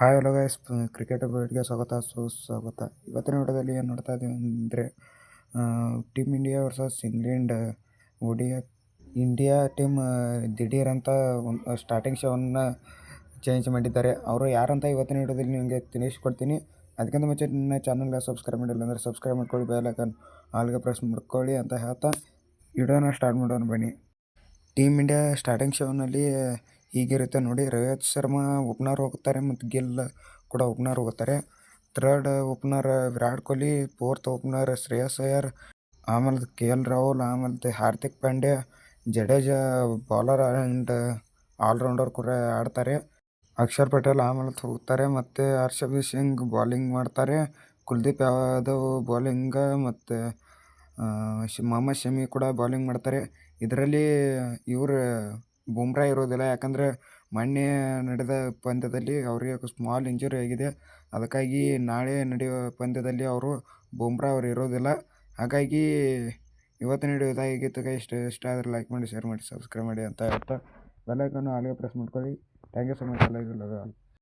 Hi hello guys cricket ಅಪ್ಡೇಟ್ಗೆ ಸ್ವಾಗತ. ಸುಸ್ವಾಗತ ಇವತ್ತಿನ ವಿಡಿಯೋದಲ್ಲಿ ಏನು ನೋಡ್ತಾ ಇದ್ದೀವಿ ಅಂದರೆ ಟೀಮ್ ಇಂಡಿಯಾ ವರ್ಸಸ್ ಇಂಗ್ಲೆಂಡ್ ಒಡಿಯಾ ಇಂಡಿಯಾ ಟೀಮ್ ದಿಢೀರ್ ಅಂತ ಒಂದು ಸ್ಟಾರ್ಟಿಂಗ್ ಶೋವನ್ನು ಚೇಂಜ್ ಮಾಡಿದ್ದಾರೆ. ಅವರು ಯಾರಂತ ಇವತ್ತಿನ ವಿಡಿಯೋದಲ್ಲಿ ನಿಮಗೆ ತಿಳಿಸ್ಕೊಡ್ತೀನಿ. ಅದಕ್ಕಿಂತ ಮುಂಚೆ ನಿನ್ನ ಚಾನಲ್ಗೆ ಸಬ್ಸ್ಕ್ರೈಬ್ ಮಾಡಿಲ್ಲ ಅಂದರೆ ಸಬ್ಸ್ಕ್ರೈಬ್ ಮಾಡ್ಕೊಳ್ಳಿ ಬೇಲೈಕನ್ ಆಲ್ಗೆ ಪ್ರೆಸ್ ಮಾಡ್ಕೊಳ್ಳಿ ಅಂತ ಹೇಳ್ತಾ, ವಿಡಿಯೋನ ಸ್ಟಾರ್ಟ್ ಮಾಡೋಣ ಬನ್ನಿ. ಟೀಮ್ ಇಂಡಿಯಾ ಸ್ಟಾರ್ಟಿಂಗ್ ಶೋನಲ್ಲಿ ಹೀಗಿರುತ್ತೆ ನೋಡಿ. ರೋಹಿತ್ ಶರ್ಮಾ ಓಪ್ನರ್ ಹೋಗ್ತಾರೆ ಮತ್ತು ಗಿಲ್ ಕೂಡ ಓಪ್ನರ್ ಹೋಗ್ತಾರೆ. Third opener Virat Kohli, fourth opener Shreyas Iyer, ಆಮೇಲೆ ಕೆ ಎಲ್ ರಾಹುಲ್, ಆಮೇಲೆ Hardik Pandya, Jadeja bowler and all rounder ಕೂಡ ಆಡ್ತಾರೆ. ಅಕ್ಷರ್ ಪಟೇಲ್ ಆಮೇಲೆ ಹೋಗ್ತಾರೆ ಮತ್ತು ಹರ್ಷದೀಪ್ ಸಿಂಗ್ ಬೌಲಿಂಗ್ ಮಾಡ್ತಾರೆ. ಕುಲ್ದೀಪ್ ಯಾದವ್ ಬೌಲಿಂಗ್ ಮತ್ತು ಮೊಹಮ್ಮದ್ ಶಮಿ ಕೂಡ ಬೌಲಿಂಗ್ ಮಾಡ್ತಾರೆ. ಇದರಲ್ಲಿ ಇವರು ಬುಮ್ರಾ ಇರೋದಿಲ್ಲ. ಯಾಕಂದರೆ ಮೊನ್ನೆ ನಡೆದ ಪಂದ್ಯದಲ್ಲಿ ಅವರಿಗೆ ಸ್ಮಾಲ್ ಇಂಜುರಿ ಆಗಿದೆ. ಅದಕ್ಕಾಗಿ ನಾಳೆ ನಡೆಯುವ ಪಂದ್ಯದಲ್ಲಿ ಅವರು ಬುಮ್ರಾ ಅವರು ಇರೋದಿಲ್ಲ. ಹಾಗಾಗಿ ಇವತ್ತು ವಿಡಿಯೋ ಇದಾಗಿತ್ತು ಕೈ ಇಷ್ಟ ಇಷ್ಟ ಆದರೆ ಲೈಕ್ ಮಾಡಿ ಶೇರ್ ಮಾಡಿ ಸಬ್ಸ್ಕ್ರೈಬ್ ಮಾಡಿ ಅಂತ ಹೇಳ್ತಾ ಬೆಲ್ಲೈಕನ್ನು ಆಲಿಗೆ ಪ್ರೆಸ್ ಮಾಡ್ಕೊಳ್ಳಿ. Thank you so much like